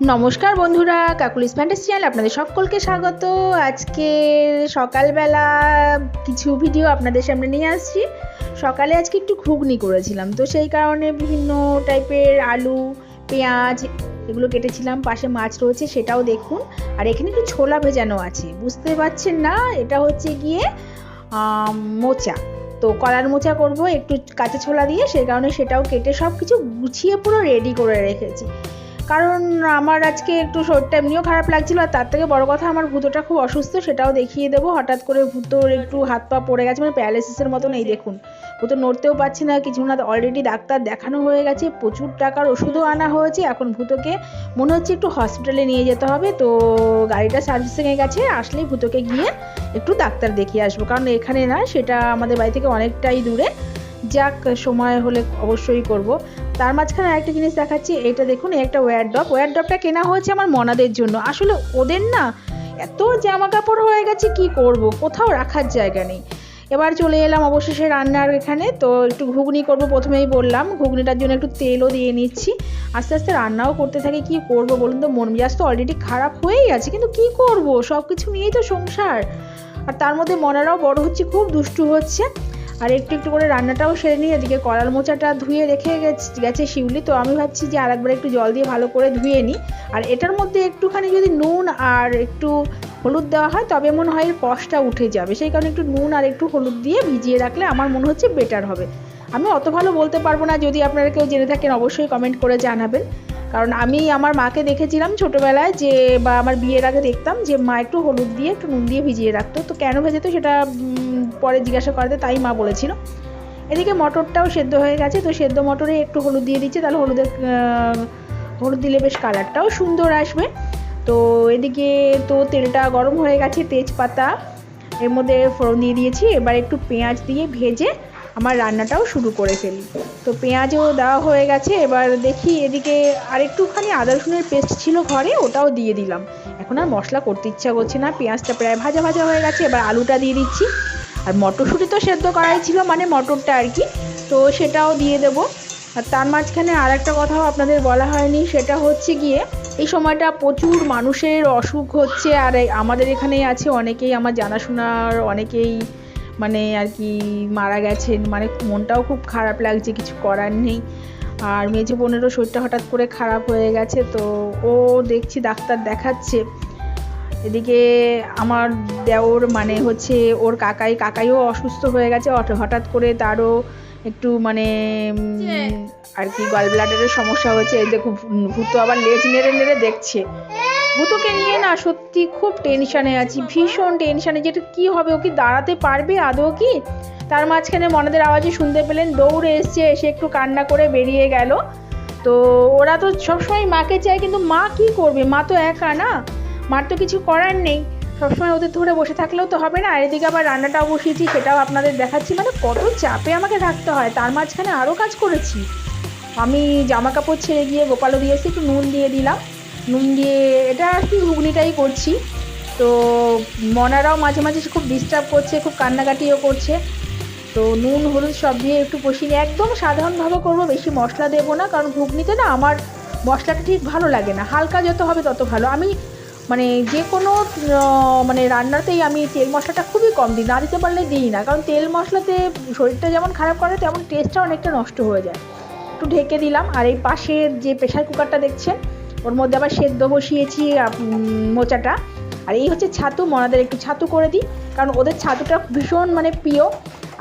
নমস্কার বন্ধুরা, Kokkalis fantasy channel আপনাদের সকলকে স্বাগত। আজকে সকালবেলা কিছু ভিডিও আপনাদের সামনে নিয়ে আসছি। সকালে আজকে একটু ঘুগনি করেছিলাম, তো সেই কারণে বিভিন্ন টাইপের আলু, পেঁয়াজ এগুলো কেটেছিলাম, পাশে মাছ রয়েছে সেটাও দেখুন। আর এখানে একটু ছোলা ভেজানো আছে, বুঝতে পারছেন না? এটা হচ্ছে গিয়ে মোচা। তো কলার মোচা করব, একটু কাঁচা ছোলা দিয়ে, সেই কারণে সেটাও কেটে সব কিছু গুছিয়ে পুরো রেডি করে রেখেছি। কারণ আমার আজকে একটু শরীরটা এমনিও খারাপ লাগছিল, আর তার থেকে বড় কথা আমার ভূতটা খুব অসুস্থ, সেটাও দেখিয়ে দেবো। হঠাৎ করে ভূতোর একটু হাত পা পড়ে গেছে মানে প্যারালাইসিসের মতন, এই দেখুন। ভূত নড়তেও পারছে না, কিছু না অলরেডি ডাক্তার দেখানো হয়ে গেছে, প্রচুর টাকার ওষুধও আনা হয়েছে। এখন ভূতোকে মনে হচ্ছে একটু হসপিটালে নিয়ে যেতে হবে, তো গাড়িটা সার্ভিসিংয়ে গেছে, আসলেই ভূতোকে গিয়ে একটু ডাক্তার দেখিয়ে আসব। কারণ এখানে না, সেটা আমাদের বাড়ি থেকে অনেকটাই দূরে। যাক, সময় হলে অবশ্যই করব। তার মাঝখানে আরেকটা জিনিস দেখাচ্ছি, এটা দেখুন একটা ওয়্যার ডপ ওয়্যার ডপটা কেনা হয়েছে আমার মনাদের জন্য। আসলে ওদের না এত জামা কাপড় হয়ে গেছে, কি করব? কোথাও রাখার জায়গা নেই। এবার চলে এলাম অবশেষে রান্নার এখানে, তো একটু ঘুগনি করব প্রথমেই বললাম। ঘুগনিটার জন্য একটু তেলও দিয়ে নিচ্ছি। আস্তে আস্তে রান্নাও করতে থাকি, কি করব বলুন তো? মন মেজাজ তো অলরেডি খারাপ হয়েই আছে, কিন্তু কি করব? সব কিছু নিয়েই তো সংসার। আর তার মধ্যে মনারাও বড় হচ্ছে, খুব দুষ্টু হচ্ছে। আর একটু একটু করে রান্নাটাও সেরে নিয়ে এদিকে কলার মোচাটা ধুয়ে রেখে গেছে শিউলি। তো আমি ভাবছি যে আরেকবার একটু জল দিয়ে ভালো করে ধুয়ে নিই। আর এটার মধ্যে একটুখানি যদি নুন আর একটু হলুদ দেওয়া হয়, তবে মনে হয় কষটা উঠে যাবে। সেই কারণে একটু নুন আর একটু হলুদ দিয়ে ভিজিয়ে রাখলে আমার মনে হচ্ছে বেটার হবে। আমি অত ভালো বলতে পারব না। যদি আপনারা কেউ জেনে থাকেন, অবশ্যই কমেন্ট করে জানাবেন। কারণ আমি আমার মাকে দেখেছিলাম ছোটোবেলায় যে, বা আমার বিয়ের আগে দেখতাম যে, মা একটু হলুদ দিয়ে, একটু নুন দিয়ে ভিজিয়ে রাখতো। তো কেন ভেজেতো সেটা পরে জিজ্ঞাসা করাতে তাই মা বলেছিল। এদিকে মটরটাও সেদ্ধ হয়ে গেছে, তো সেদ্ধ মটরে একটু হলুদ দিয়ে দিচ্ছে। তাহলে হলুদের হলুদ দিলে বেশ কালারটাও সুন্দর আসবে। তো এদিকে তো তেলটা গরম হয়ে গেছে, তেজপাতা, এর মধ্যে ফোড়ন দিয়ে দিয়েছি। এবার একটু পেঁয়াজ দিয়ে ভেজে আমার রান্নাটাও শুরু করে ফেলি। তো পেঁয়াজও দেওয়া হয়ে গেছে, এবার দেখি এদিকে আরেকটুখানি আদা রসুনের পেস্ট ছিল ঘরে, ওটাও দিয়ে দিলাম। এখন আর মশলা করতে ইচ্ছা করছে না, পেঁয়াজটা প্রায় ভাজা ভাজা হয়ে গেছে, এবার আলুটা দিয়ে দিচ্ছি। আর মটরশুঁটি তো সেদ্ধ করাই ছিল মানে মটরটা আর কি, তো সেটাও দিয়ে দেবো। আর তার মাঝখানে আর একটা কথাও আপনাদের বলা হয়নি, সেটা হচ্ছে গিয়ে, এই সময়টা প্রচুর মানুষের অসুখ হচ্ছে, আর আমাদের এখানেই আছে, অনেকেই আমার জানাশোনার, অনেকেই মানে আর কি মারা গেছেন। মানে মনটাও খুব খারাপ লাগছে কিছু করার নেই। আর মেঝে বোনেরও শরীরটা হঠাৎ করে খারাপ হয়ে গেছে তো ও দেখছি ডাক্তার দেখাচ্ছে। এদিকে আমার দেওর মানে হচ্ছে ওর কাকাই কাকাইও অসুস্থ হয়ে গেছে হঠ- হঠাৎ করে তারও একটু মানে আর কি গল ব্লাডারের সমস্যা হয়েছে এই দেখো ভূত আবার লেজ নেড়ে নেড়ে দেখছে। ভূতকে নিয়ে না সত্যি খুব টেনশানে আছি, ভীষণ টেনশনে যেটা কি হবে, ও কি দাঁড়াতে পারবে আদৌ কি? তার মাঝখানে মনাদের আওয়াজে শুনতে পেলেন, দৌড়ে এসছে, এসে একটু কান্না করে বেরিয়ে গেল। তো ওরা তো সবসময় মাকে চায়, কিন্তু মা কি করবে? মা তো একা না? মার তো কিছু করার নেই। সবসময় ওদের ধরে বসে থাকলেও তো হবে না। আর এদিকে আবার রান্নাটাও বসিয়েছি, সেটাও আপনাদের দেখাচ্ছি। মানে কত চাপে আমাকে থাকতে হয়। তার মাঝখানে আরও কাজ করেছি। আমি জামা কাপড় ছেড়ে গিয়ে গোপালও দিয়ে এসে একটু নুন দিয়ে দিলাম। নুন দিয়ে এটা আর কি ঘুগনিটাই করছি। তো মনারাও মাঝে মাঝে খুব ডিস্টার্ব করছে, খুব কান্নাকাটিও করছে। তো নুন, হলুদ সব দিয়ে একটু কষিয়ে নিয়ে একদম সাধারণভাবে করব, বেশি মশলা দেবো না, কারণ ঘুগনিতে না আমার মশলাটা ঠিক ভালো লাগে না। হালকা যত হবে তত ভালো। আমি মানে যে কোনো মানে রান্নাতেই আমি তেল মশলাটা খুবই কম দিই। না দিতে পারলে দিই না, কারণ তেল মশলাতে শরীরটা যেমন খারাপ করে, তেমন টেস্টটা অনেকটা নষ্ট হয়ে যায়। একটু ঢেকে দিলাম, আর এই পাশের যে প্রেশার কুকারটা দেখছেন ওর মধ্যে আবার সেদ্ধ বসিয়েছি মোচাটা। আর এই হচ্ছে ছাতু, মনাদের একটু ছাতু করে দিই, কারণ ওদের ছাতুটা ভীষণ মানে প্রিয়।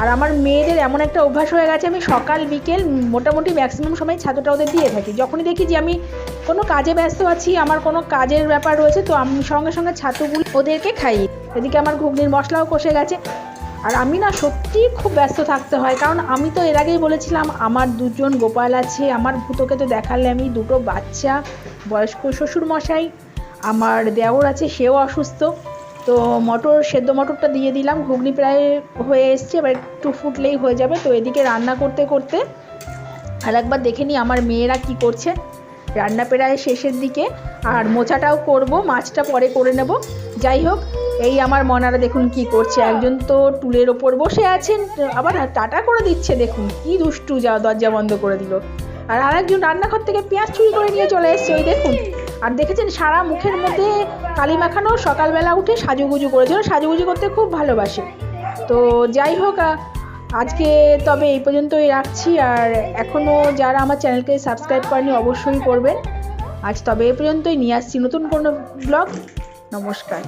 আর আমার মেয়েদের এমন একটা অভ্যাস হয়ে গেছে, আমি সকাল, বিকেল মোটামুটি ম্যাক্সিমাম সময় ছাতুটা ওদের দিয়ে থাকি। যখনই দেখি যে আমি কোনো কাজে ব্যস্ত আছি, আমার কোনো কাজের ব্যাপার রয়েছে, তো আমি সঙ্গে সঙ্গে ছাতুগুলো ওদেরকে খাই। এদিকে আমার ঘুগনির মশলাও কষে গেছে। আর আমি না সত্যি খুব ব্যস্ত থাকতে হয়, কারণ আমি তো এর আগেই বলেছিলাম, আমার দুজন গোপাল আছে, আমার ভূতকে তো দেখালে আমি দুটো বাচ্চা। বয়স্ক শ্বশুর মশাই আমার দেওর আছে, সেও অসুস্থ। তো মটর, সেদ্ধ মটরটা দিয়ে দিলাম, ঘুগনি প্রায় হয়ে এসছে, এবার একটু ফুটলেই হয়ে যাবে। তো এদিকে রান্না করতে করতে আর একবার দেখে নিই আমার মেয়েরা কি করছে। রান্না প্রায় শেষের দিকে, আর মোচাটাও করব, মাছটা পরে করে নেব। যাই হোক, এই আমার মনারা দেখুন কি করছে। একজন তো টুলের ওপর বসে আছেন, আবার টাটা করে দিচ্ছে, দেখুন কি দুষ্টু যা দরজা বন্ধ করে দিল। আর আরেকজন রান্নাঘর থেকে পেঁয়াজ চুরি করে নিয়ে চলে এসছে, ওই দেখুন। আর দেখেছেন, সারা মুখের মধ্যে কালি মাখানো সকালবেলা উঠে সাজুগুজু করেছিল, সাজুগুজু করতে খুব ভালোবাসে। তো যাই হোক আজকে তবে এই পর্যন্তই রাখছি, আর এখনও যারা আমার চ্যানেলকে সাবস্ক্রাইব করেনি, অবশ্যই করবেন। আজ তবে এই পর্যন্তই, নিয়ে আসছি নতুন কোনো ব্লগ। নমস্কার।